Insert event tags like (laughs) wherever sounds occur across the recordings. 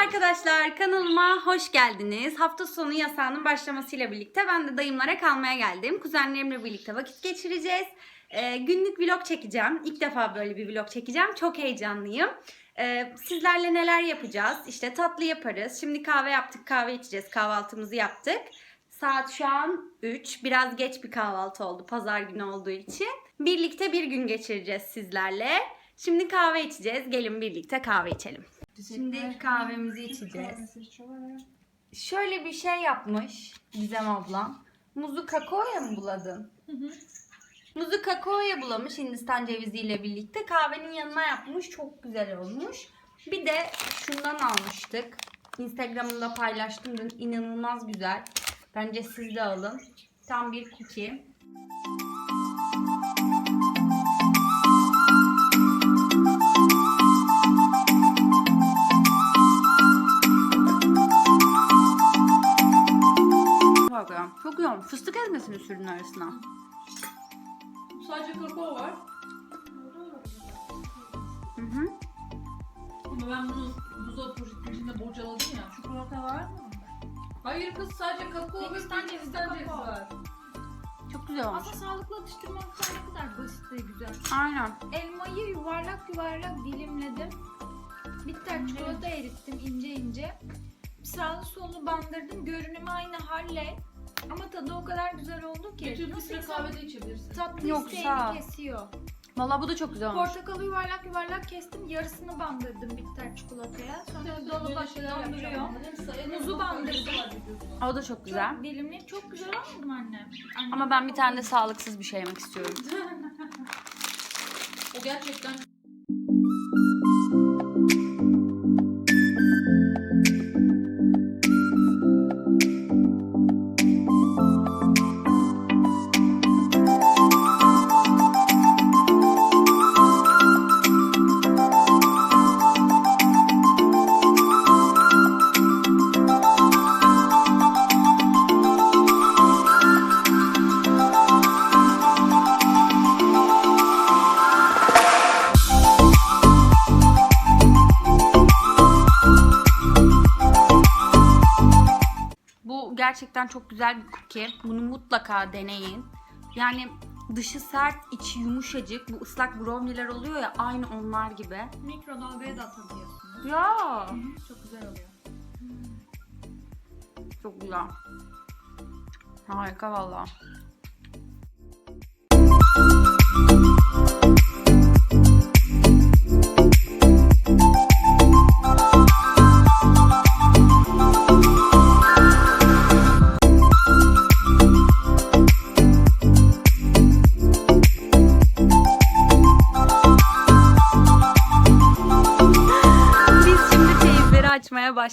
arkadaşlar kanalıma hoş geldiniz. Hafta sonu yasağının başlamasıyla birlikte ben de dayımlara kalmaya geldim. Kuzenlerimle birlikte vakit geçireceğiz. Ee, günlük vlog çekeceğim. İlk defa böyle bir vlog çekeceğim. Çok heyecanlıyım. Ee, sizlerle neler yapacağız? İşte tatlı yaparız. Şimdi kahve yaptık, kahve içeceğiz. Kahvaltımızı yaptık. Saat şu an 3. Biraz geç bir kahvaltı oldu pazar günü olduğu için. Birlikte bir gün geçireceğiz sizlerle. Şimdi kahve içeceğiz. Gelin birlikte kahve içelim. Şimdi kahvemizi içeceğiz. Şöyle bir şey yapmış Gizem ablam. Muzu kakaoya mı buladın? Muzu kakaoya bulamış Hindistan ceviziyle birlikte. Kahvenin yanına yapmış. Çok güzel olmuş. Bir de şundan almıştık. Instagram'ımda paylaştım dün. İnanılmaz güzel. Bence siz de alın. Tam bir cookie. Bakıyorum. Çok iyi olmuş. Fıstık ezmesini sürdün arasına. Sadece kakao var. Hı hı. Ama ben bunu buza poşetin içinde bocaladım ya. Çikolata var mı? Hayır kız sadece kakao ve Hindistan cevizi, kakao. var. Çok güzel olmuş. Aslında sağlıklı atıştırmak için ne kadar basit ve güzel. Aynen. Elmayı yuvarlak yuvarlak dilimledim. Bitter çikolata erittim ince ince. Sağlı solunu bandırdım. Görünümü aynı halle. Ama tadı o kadar güzel oldu ki. Bütün insan kahvede içebilirsin. Tatlı Yok, isteğini sağ ol. kesiyor. Valla bu da çok güzel olmuş. Portakalı yuvarlak yuvarlak kestim. Yarısını bandırdım bitter çikolataya. Sonra dolaba hem Muzu bandırdım. O da çok güzel. Çok dilimli. Çok güzel olmadı mı anne? Annem Ama ben bir tane de sağlıksız bir şey yemek istiyorum. (laughs) O gerçekten gerçekten çok güzel bir cookie. Bunu mutlaka deneyin. Yani dışı sert, içi yumuşacık. Bu ıslak brownie'ler oluyor ya aynı onlar gibi. Mikrodalgaya da atabiliyorsun. Ya. Çok güzel oluyor. Çok güzel. Harika valla.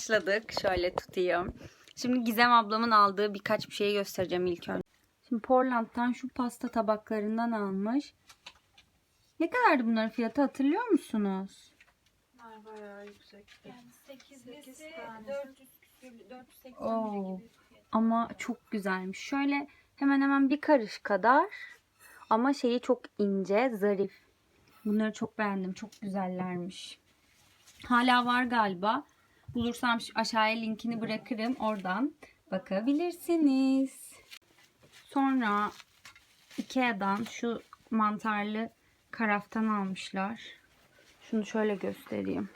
Başladık. Şöyle tutayım. Şimdi Gizem ablamın aldığı birkaç bir şeyi göstereceğim ilk önce. Şimdi Portland'dan şu pasta tabaklarından almış. Ne kadardı bunların fiyatı hatırlıyor musunuz? bayağı yüksek. Yani 8'lisi 400 küsür, 480 Oo. gibi. Ama çok güzelmiş. Şöyle hemen hemen bir karış kadar. Ama şeyi çok ince, zarif. Bunları çok beğendim. Çok güzellermiş. Hala var galiba. Bulursam aşağıya linkini bırakırım. Oradan bakabilirsiniz. Sonra Ikea'dan şu mantarlı karaftan almışlar. Şunu şöyle göstereyim.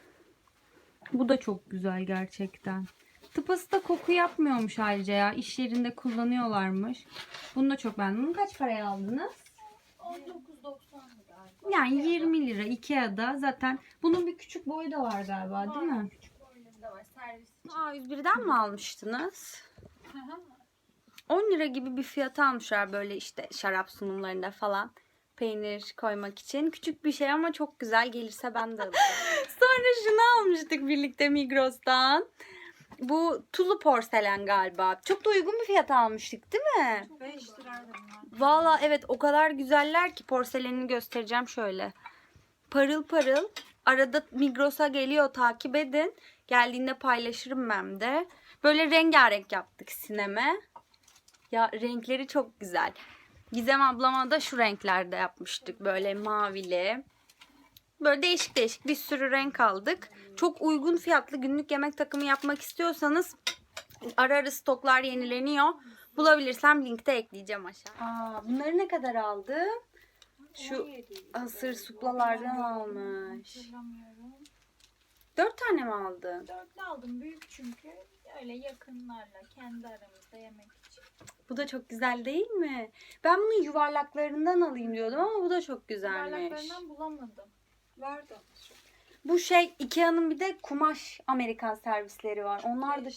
Bu da çok güzel gerçekten. Tıpası da koku yapmıyormuş ayrıca ya. İş yerinde kullanıyorlarmış. Bunu da çok beğendim. Bunu kaç paraya aldınız? 19.90'dı galiba. Yani 20 lira Ikea'da zaten. Bunun bir küçük boyu da var galiba değil mi? Servis için. A101'den mi almıştınız? 10 lira gibi bir fiyat almışlar böyle işte şarap sunumlarında falan. Peynir koymak için. Küçük bir şey ama çok güzel. Gelirse ben de alacağım. (laughs) Sonra şunu almıştık birlikte Migros'tan. Bu tulu porselen galiba. Çok da uygun bir fiyat almıştık değil mi? 5 liraydı. Valla evet o kadar güzeller ki porselenini göstereceğim şöyle. Parıl parıl. Arada Migros'a geliyor takip edin. Geldiğinde paylaşırım ben de. Böyle rengarenk yaptık sineme. Ya renkleri çok güzel. Gizem ablama da şu renklerde yapmıştık. Böyle mavili. Böyle değişik değişik bir sürü renk aldık. Çok uygun fiyatlı günlük yemek takımı yapmak istiyorsanız ara ara stoklar yenileniyor. Bulabilirsem linkte ekleyeceğim aşağı. Aa, bunları ne kadar aldı? Şu asır suplalardan almış. Dört tane mi aldı? Dörtlü aldım büyük çünkü. Öyle yakınlarla kendi aramızda yemek için. Bu da çok güzel değil mi? Ben bunun yuvarlaklarından alayım diyordum ama bu da çok güzelmiş. Yuvarlaklarından bulamadım. Vardı. Bu şey Ikea'nın bir de kumaş Amerikan servisleri var. Onlar da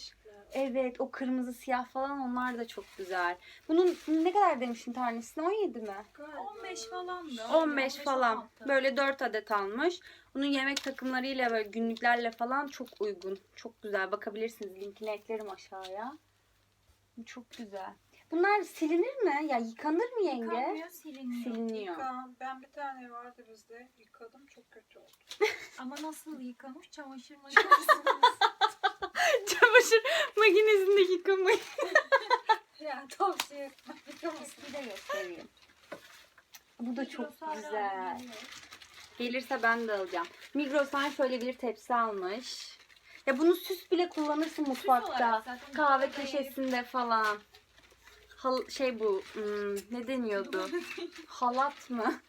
evet o kırmızı siyah falan onlar da çok güzel. Bunun ne kadar demiştin tanesine 17 mi? 15 falandı. 15 falan. 16. Böyle 4 adet almış. Bunun yemek takımlarıyla böyle günlüklerle falan çok uygun. Çok güzel. Bakabilirsiniz. Linkini eklerim aşağıya. Bu çok güzel. Bunlar silinir mi? Ya yıkanır mı yenge? Yıkanmıyor, siliniyor. Siliniyor. Yıka, ben bir tane vardı bizde. Yıkadım çok kötü oldu. (laughs) Ama nasıl yıkamış? Çamaşır (laughs) makinesinde. Çamaşır makinesinde yıkamayı. (laughs) ya tavsiye etmem. Yıkamasın. Bir de göstereyim. Bu da çok güzel. Gelirse ben de alacağım. Migros'tan şöyle bir tepsi almış. Ya bunu süs bile kullanırsın mutfakta. zaten Kahve köşesinde falan. Hal, şey bu hmm, ne deniyordu? Halat mı?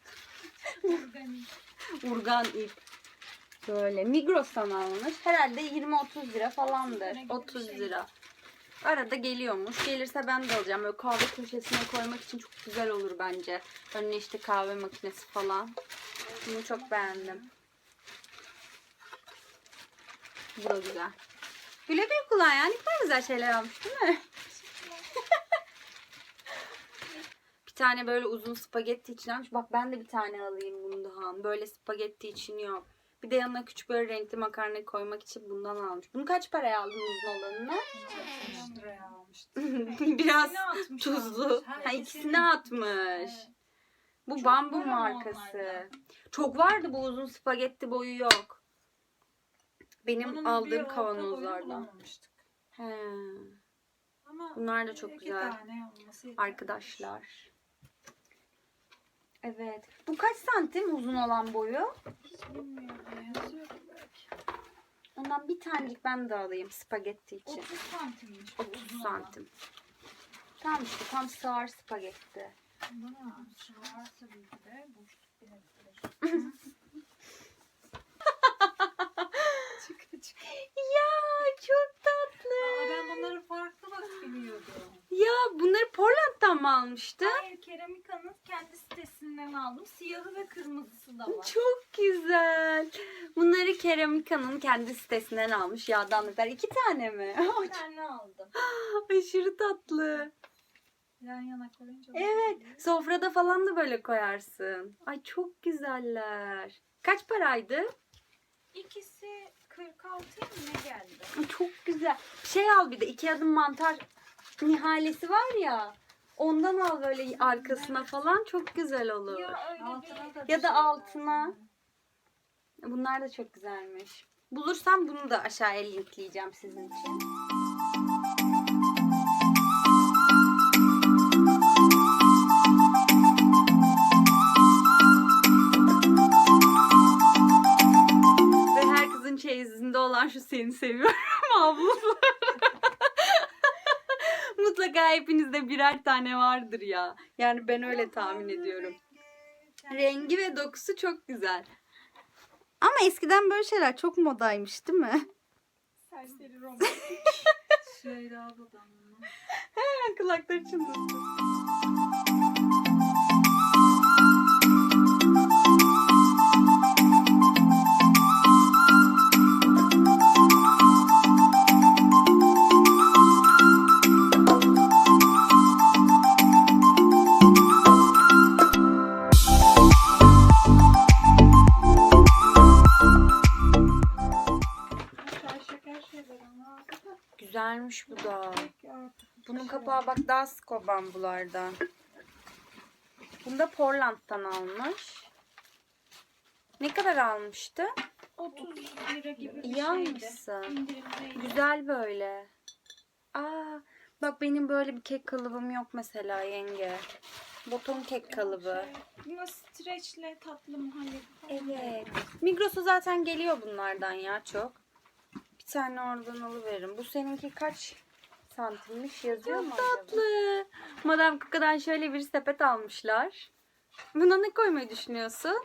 (laughs) Urgan ip. Böyle Migros'tan almış. Herhalde 20-30 lira falandır. lira gibi bir 30 şey. lira. Arada geliyormuş. Gelirse ben de alacağım. Böyle kahve köşesine koymak için çok güzel olur bence. Önüne işte kahve makinesi falan. Bunu çok beğendim. Bu da güzel. Güle güle kullan ya. Ne kadar güzel şeyler almış değil mi? (laughs) bir tane böyle uzun spagetti için almış. Bak ben de bir tane alayım bundan. Böyle spagetti için yok. Bir de yanına küçük böyle renkli makarna koymak için bundan almış. Bunu kaç paraya aldın uzun olanını? 5 liraya almıştım. Biraz tuzlu. Ha, ikisini. ikisini atmış. Evet. Bu Çok bambu var markası. onlarda. Çok vardı bu uzun spagetti boyu yok. Benim Bunun aldığım kavanozlardan. He. Ama Bunlar da çok güzel. Arkadaşlar. Evet. Bu kaç santim uzun olan boyu? Hiç bilmiyorum. Ondan bir tanecik ben de alayım spagetti için. 30 santimmiş. bu 30 uzun olan. santim. Tamam işte tam sığar spagetti. Bana varsa bir de boşluk. Çık çık. Ya çok tatlı. Aa, ben bunları farklı bak biliyordum. Ya bunları Portland'dan mı almıştın? Hayır, Keramika'nın kendi sitesinden aldım. Siyahı ve kırmızısı da var. Çok güzel. Bunları Keramika'nın kendi sitesinden almış yağdanlıklar. İki tane mi? Bir tane aldım. (gasps) Aşırı tatlı. Yan yana koyunca. Evet. Sofrada falan da böyle koyarsın. Ay çok güzeller. Kaç paraydı? İkisi 46 mı ne geldi? Ay, Çok güzel. Şey al bir de iki adım mantar nihalesi var ya. Ondan al böyle arkasına falan çok güzel olur. Ya öyle Altına bir... da Ya da şey altına. Bunlar da çok güzelmiş. Bulursam bunu da aşağıya linkleyeceğim sizin için. Kızın çeyizinde olan şu seni seviyorum (laughs) ablam. (laughs) Mutlaka hepinizde birer tane vardır ya. Yani ben öyle tahmin ediyorum. Rengi ve dokusu çok güzel. Ama eskiden böyle şeyler çok modaymış değil mi? Serseri (laughs) romantik. Şöyle abladan. Kulakları çınlasın. Güzelmiş bu da. Bunun kapağı bak daha sık o bambulardan. Bunu da Portland'dan almış. Ne kadar almıştı? 30 lira gibi bir İyi şeydi. almışsın. Güzel böyle. Aa, bak benim böyle bir kek kalıbım yok mesela yenge. Boton kek kalıbı. Buna streçle tatlı muhallebi falan. Evet. Migros'a zaten geliyor bunlardan ya çok. Bir tane oradan alıveririm. Bu seninki kaç santimmiş yazıyor mu acaba? tatlı. Madame Coco'dan şöyle bir sepet almışlar. Buna ne koymayı düşünüyorsun?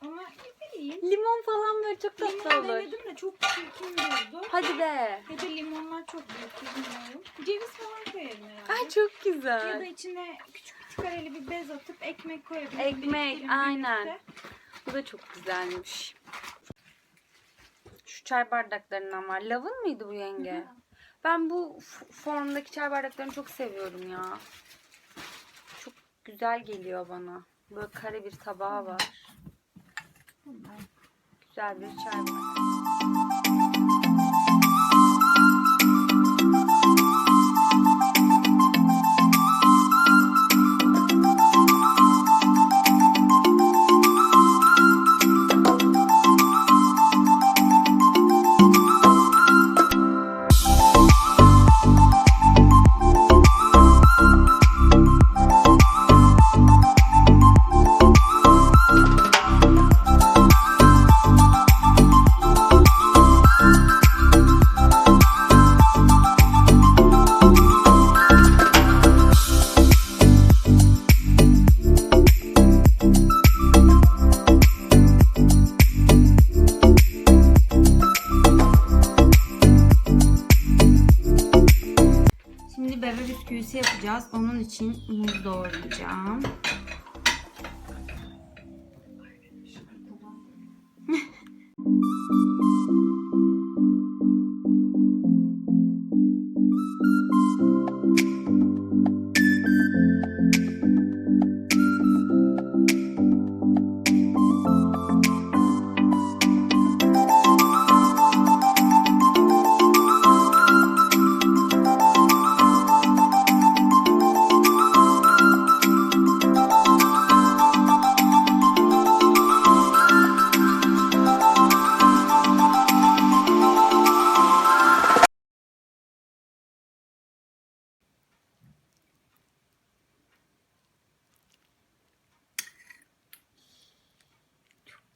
Ama ne bileyim. Limon falan böyle çok tatlı Limon olur. denedim de çok çirkin durdu. Hadi be. Ya da limonlar çok büyük bilmiyorum. Ceviz falan koyarım herhalde. Ay çok Ya da güzel. içine küçük küçük kareli bir bez atıp ekmek koyabilirim. Ekmek, Biriktirin aynen. birlikte. Bu da çok güzelmiş. Şu çay bardaklarından var. Lavın mıydı bu yenge? Ben bu formdaki çay bardaklarını çok seviyorum ya. Çok güzel geliyor bana. Böyle kare bir tabağı var. Güzel bir çay bardağı. Yapacağız. Onun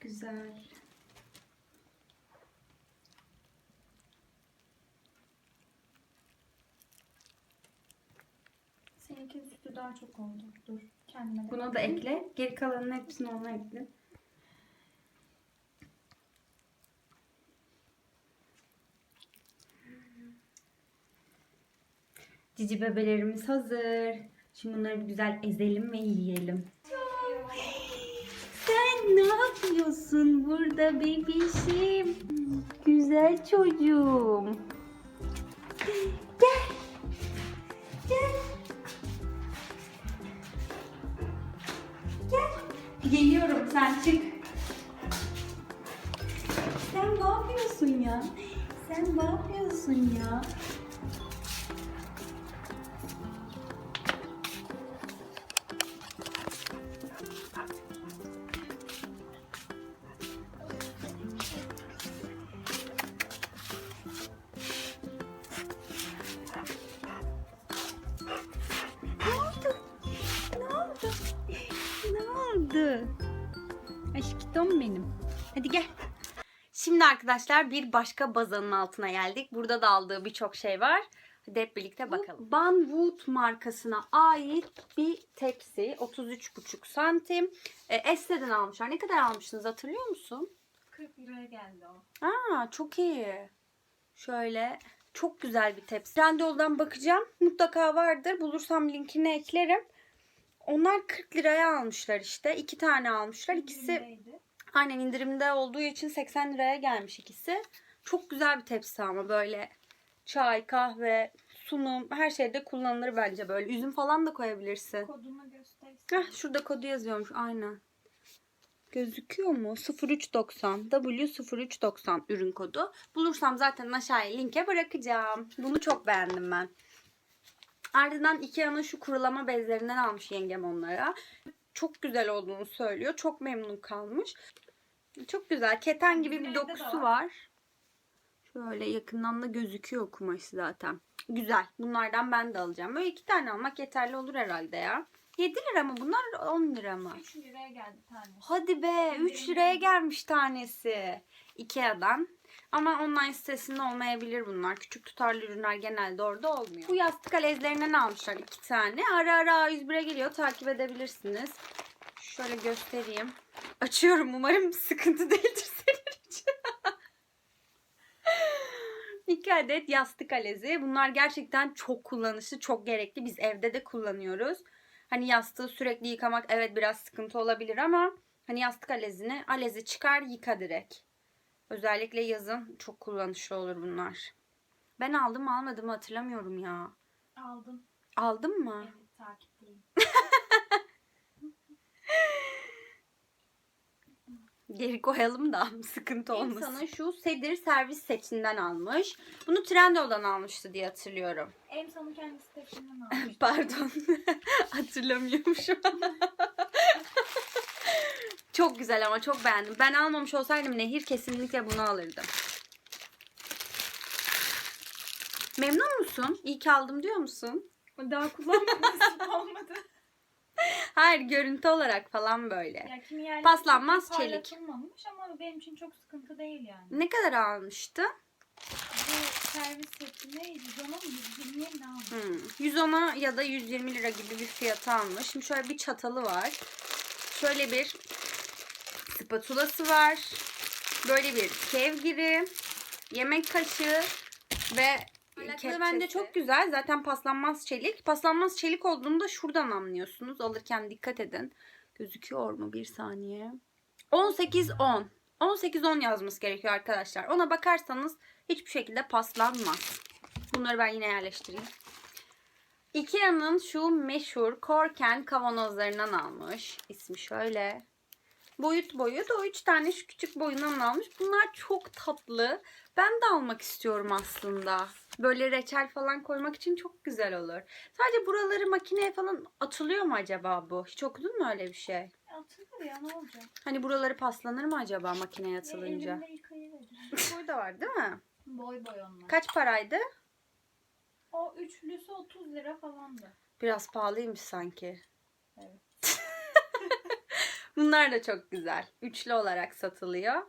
Güzel. Seninki sütü daha çok oldu. Dur. Kendime Buna da ekle. Geri kalanın hepsini ona ekle. Cici bebelerimiz hazır. Şimdi bunları bir güzel ezelim ve yiyelim. Yapıyorsun burada bebişim? Güzel çocuğum. Gel. Gel. Gel. Geliyorum sen çık. Sen ne yapıyorsun ya? Sen ne yapıyorsun ya? Arkadaşlar bir başka bazanın altına geldik. Burada da aldığı birçok şey var. Hadi hep birlikte bakalım. Banwood markasına ait bir tepsi. 33,5 santim. E, Este'den almışlar. Ne kadar almıştınız hatırlıyor musun? 40 liraya geldi o. Aa çok iyi. Şöyle çok güzel bir tepsi. Trendyol'dan bakacağım. Mutlaka vardır. Bulursam linkini eklerim. Onlar 40 liraya almışlar işte. İki tane almışlar. İkisi İkisi aynen indirimde olduğu için 80 liraya gelmiş ikisi. Çok güzel bir tepsi ama böyle çay, kahve, sunum her şeyde kullanılır bence böyle. Üzüm falan da koyabilirsin. kodumu göstersin. Heh, şurada kodu yazıyormuş aynen. Gözüküyor mu? 0390 W0390 ürün kodu. Bulursam zaten aşağıya linke bırakacağım. Bunu çok beğendim ben. Ardından Ikea'nın şu kurulama bezlerinden almış yengem onlara. Çok güzel olduğunu söylüyor. Çok memnun kalmış. Çok güzel. Keten gibi bir dokusu var. Şöyle yakından da gözüküyor kumaşı zaten. Güzel. Bunlardan ben de alacağım. Böyle iki tane almak yeterli olur herhalde ya. 7 lira mı bunlar 10 lira mı? 3 liraya geldi tanesi. Hadi be 3 liraya gelmiş tanesi. Ikea'dan. Ama online sitesinde olmayabilir bunlar. Küçük tutarlı ürünler genelde orada olmuyor. Bu yastık alezlerinden almışlar iki tane. Ara ara A101'e geliyor. Takip edebilirsiniz. Şöyle göstereyim. Açıyorum. Umarım sıkıntı değildir senin için. (laughs) İki adet yastık alezi. Bunlar gerçekten çok kullanışlı, çok gerekli. Biz evde de kullanıyoruz. Hani yastığı sürekli yıkamak evet biraz sıkıntı olabilir ama hani yastık alezini alezi çıkar yıka direkt. Özellikle yazın çok kullanışlı olur bunlar. Ben aldım almadım mı hatırlamıyorum ya. Aldım. Aldın mı? Evet takipteyim. (laughs) Geri koyalım da (laughs) sıkıntı olmasın. İnsanın şu sedir servis setinden almış. Bunu Trendyol'dan almıştı diye hatırlıyorum. Emsa'nın kendi sitesinden (laughs) aldım. Pardon. (laughs) Hatırlamıyormuşum. çok güzel ama çok beğendim. Ben almamış olsaydım Nehir kesinlikle bunu alırdı. Memnun musun? İyi ki aldım diyor musun? Daha kullanmadım olmadı. (laughs) Hayır görüntü olarak falan böyle. Ya kimi yerlerde Paslanmaz çok çelik. parlatılmamış ama benim için çok sıkıntı değil yani. Ne kadar almıştı? Bu servis setine 110'a mı 120'ye mi ne almış? Hmm. 110'a ya da 120 lira gibi bir fiyata almış. Şimdi şöyle bir çatalı var. Şöyle bir spatulası var. Böyle bir kevgiri, yemek kaşığı ve kepçesi. bence çok güzel. Zaten paslanmaz çelik. Paslanmaz çelik olduğunu da şuradan anlıyorsunuz. Alırken dikkat edin. Gözüküyor mu? Bir saniye. 18-10. 18-10 yazması gerekiyor arkadaşlar. Ona bakarsanız hiçbir şekilde paslanmaz. Bunları ben yine yerleştireyim. Ikea'nın şu meşhur korken kavanozlarından almış. İsmi şöyle. Boyut boyut. O üç tane şu küçük boyundan almış. Bunlar çok tatlı. Ben de almak istiyorum aslında. Böyle reçel falan koymak için çok güzel olur. Sadece buraları makineye falan atılıyor mu acaba bu? Hiç okudun mu öyle bir şey? Atılır ya ne olacak? Hani buraları paslanır mı acaba makineye atılınca? Elimde yıkayıverir. (laughs) Burada var değil mi? boy boy onlar. Kaç paraydı? O üçlüsü 30 lira falandı. Biraz pahalıymış sanki. Evet. (laughs) Bunlar da çok güzel. Üçlü olarak satılıyor.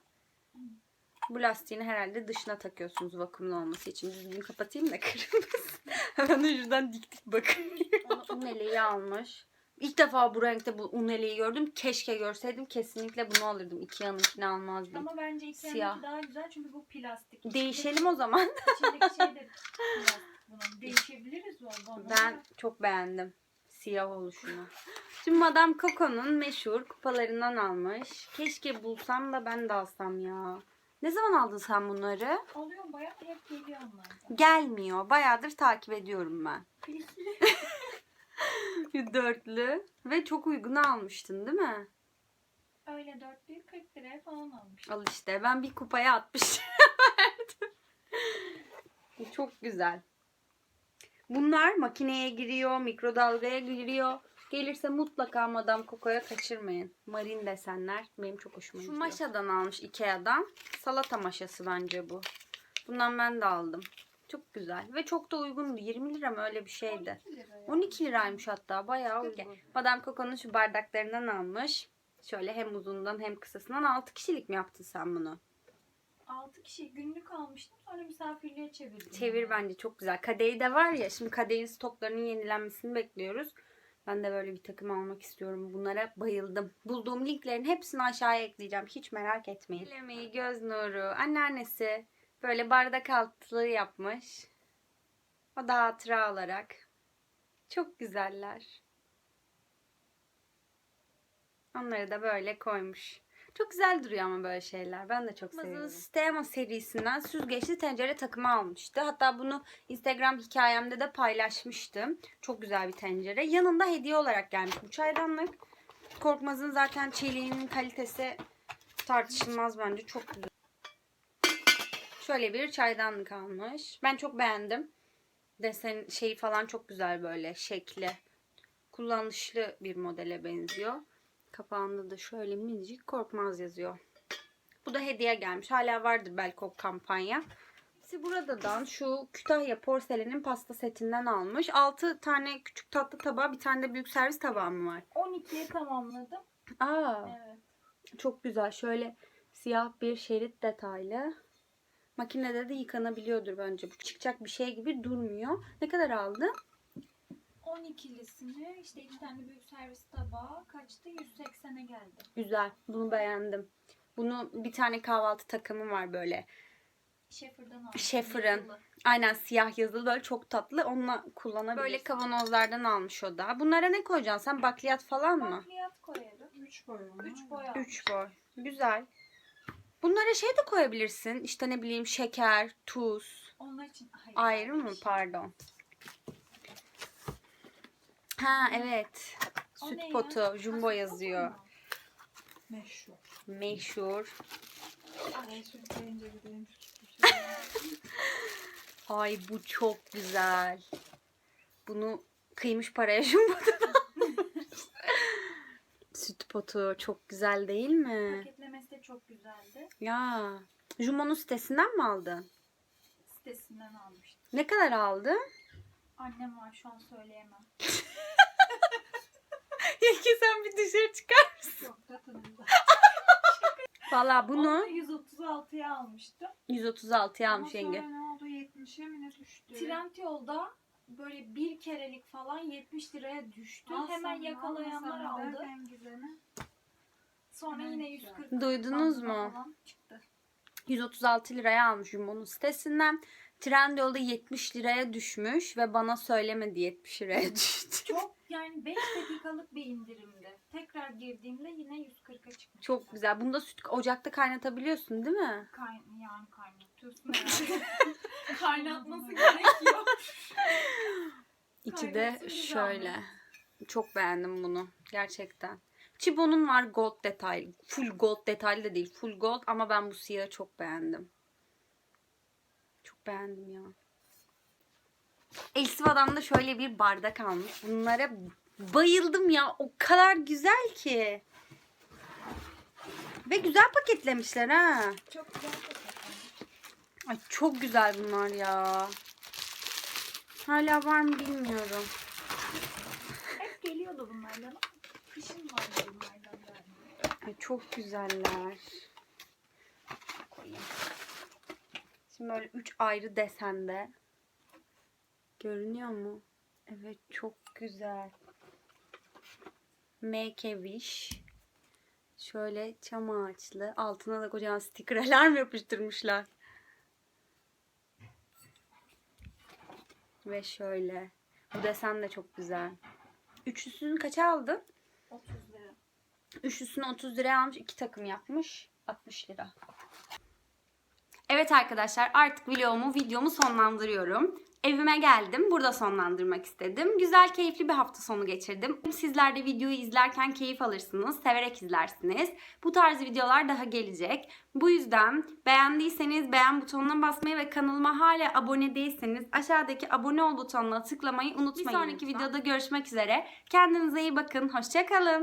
Bu lastiğini herhalde dışına takıyorsunuz vakumlu olması için. Düzgün kapatayım da (laughs) kırılmasın. Hemen şuradan dik dik bakayım. un eleği almış. İlk defa bu renkte bu un eleği gördüm. Keşke görseydim kesinlikle bunu alırdım. Ikea'nınkini almazdım. Ama bence Ikea'nınki Siyah. daha güzel çünkü bu plastik. Değişelim o zaman. (laughs) İçindeki şey de plastik bunun. Değişebiliriz orada. Ben çok beğendim siyah oluşunu. (laughs) Şimdi Madame Coco'nun meşhur kupalarından almış. Keşke bulsam da ben de alsam ya. Ne zaman aldın sen bunları? Oluyor bayağı hep geliyor onlardan. Gelmiyor. Bayağıdır takip ediyorum ben. (laughs) Dörtlü. Ve çok uyguna almıştın değil mi? Öyle dörtlüyü 40 liraya falan almış. Al işte ben bir kupaya 60 verdim. (laughs) Çok güzel. Bunlar makineye giriyor, mikrodalgaya giriyor. Gelirse mutlaka Madame Coco'ya kaçırmayın. Marin desenler benim çok hoşuma gidiyor. Şu maşadan almış Ikea'dan. Salata maşası bence bu. Bundan ben de aldım. Çok güzel ve çok da uygundu. 20 lira mı öyle bir şeydi. 12 lira ya. 12 liraymış hatta bayağı uygun. Madame Coco'nun şu bardaklarından almış. Şöyle hem uzundan hem kısasından 6 kişilik mi yaptın sen bunu? 6 kişi günlük almıştım sonra misafirliğe çevirdim. Çevir bence çok güzel. Kadehi de var ya şimdi kadehin stoklarının yenilenmesini bekliyoruz. Ben de böyle bir takım almak istiyorum. Bunlara bayıldım. Bulduğum linklerin hepsini aşağıya ekleyeceğim. Hiç merak etmeyin. El emeği, göz nuru, anneannesi böyle bardak altlığı yapmış. O da hatıra olarak. Çok güzeller. Onları da böyle koymuş. Çok güzel duruyor ama böyle şeyler. Ben de çok seviyorum. Stema serisinden süzgeçli tencere takımı almıştı. Hatta bunu Instagram hikayemde de paylaşmıştım. Çok güzel bir tencere. Yanında hediye olarak gelmiş bu çaydanlık. Korkmaz'ın zaten çeliğinin kalitesi tartışılmaz bence. Çok güzel. Şöyle bir çaydanlık almış. Ben çok beğendim. Desen şeyi falan çok güzel böyle şekli. Kullanışlı bir modele benziyor. Kapağında da şöyle minicik korkmaz yazıyor. Bu da hediye gelmiş. Hala vardır belki o kampanya. Hepsi buradan şu Kütahya porselenin pasta setinden almış. 6 tane küçük tatlı tabağı bir tane de büyük servis tabağı mı var? 12'ye tamamladım. Aa Evet. çok güzel. Şöyle siyah bir şerit detaylı. Makinede de yıkanabiliyordur bence. Bu çıkacak bir şey gibi durmuyor. Ne kadar aldı? 12'lisini işte iki tane büyük servis tabağı kaçtı? 180'e geldi. Güzel. Bunu beğendim. Bunu bir tane kahvaltı takımı var böyle. Şefir'den aldım. Şefir'in. Yazılı. Aynen siyah yazılı böyle çok tatlı. Onunla kullanabilirsin. Böyle kavanozlardan almış o da. Bunlara ne koyacaksın sen? Bakliyat falan mı? Bakliyat koyarım. 3 boy mu? 3 boy aldım. 3 boy. Güzel. Bunlara şey de koyabilirsin. İşte ne bileyim şeker, tuz. Onlar için hayır. Ayrı mı? Pardon. Ha evet. O Süt ne ya? potu. Jumbo süt yazıyor. Meşhur. Meşhur. Ay süt deyince gideyim. (laughs) Ay bu çok güzel. Bunu kıymış paraya (laughs) Jumbo'dan almış. (laughs) Süt potu çok güzel değil mi? Paketlemesi de çok güzeldi. Ya. Jumbo'nun sitesinden mi aldın? Sitesinden almıştım. Ne kadar aldı? Annem var şu an söyleyemem. (laughs) Yenge sen bir dışarı çıkar. Yok tatında. (laughs) Valla Bunu bunu 136'ya almıştım. 136'ya almış Ama yenge. sonra ne oldu 70'e mi ne düştü? Trendyol'da böyle bir kerelik falan 70 liraya düştü. Alsam Hemen mı, yakalayanlar mı aldı. Sonra Evet, yine güzel. 140 Duydunuz mu? falan çıktı. 136 liraya almış Jumbo'nun sitesinden. Trendyol'da 70 liraya düşmüş ve bana söylemedi 70 liraya düştü. Çok (laughs) yani 5 dakikalık bir indirimdi. Tekrar girdiğimde yine 140'a çıkmış. Çok güzel. Bunda süt ocakta kaynatabiliyorsun değil mi? Kay yani kaynatıyorsun herhalde. (laughs) Kaynatması gerekiyor. İçi de şöyle. zahmet. Çok beğendim bunu. Gerçekten. Chibo'nun var gold detaylı. Full gold detaylı da değil. Full gold ama ben bu siyahı çok beğendim. Çok beğendim ya. Elsiva'dan da şöyle bir bardak almış. Bunlara bayıldım ya. O kadar güzel ki. Ve güzel paketlemişler ha. Çok güzel. Ay çok güzel bunlar ya. Hala var mı bilmiyorum. Hep geliyordu bunlardan kışın vardı bunlardan. Ay çok güzeller. Koyayım. Şimdi böyle üç ayrı desende. Görünüyor mu? Evet çok güzel. Make a wish. Şöyle çam ağaçlı. Altına da kocaman sticker alarm yapıştırmışlar. Ve şöyle. Bu desen de çok güzel. Üçlüsünü kaça aldın? 30 lira. Üçlüsünü 30 liraya almış. iki takım yapmış. 60 lira. Evet arkadaşlar artık vlogumu, videomu sonlandırıyorum. Evime geldim. Burada sonlandırmak istedim. Güzel, keyifli bir hafta sonu geçirdim. Sizler de videoyu izlerken keyif alırsınız. Severek izlersiniz. Bu tarz videolar daha gelecek. Bu yüzden beğendiyseniz beğen butonuna basmayı ve kanalıma hala abone değilseniz aşağıdaki abone ol butonuna tıklamayı unutmayın. Bir sonraki videoda görüşmek üzere. Kendinize iyi bakın. Hoşçakalın.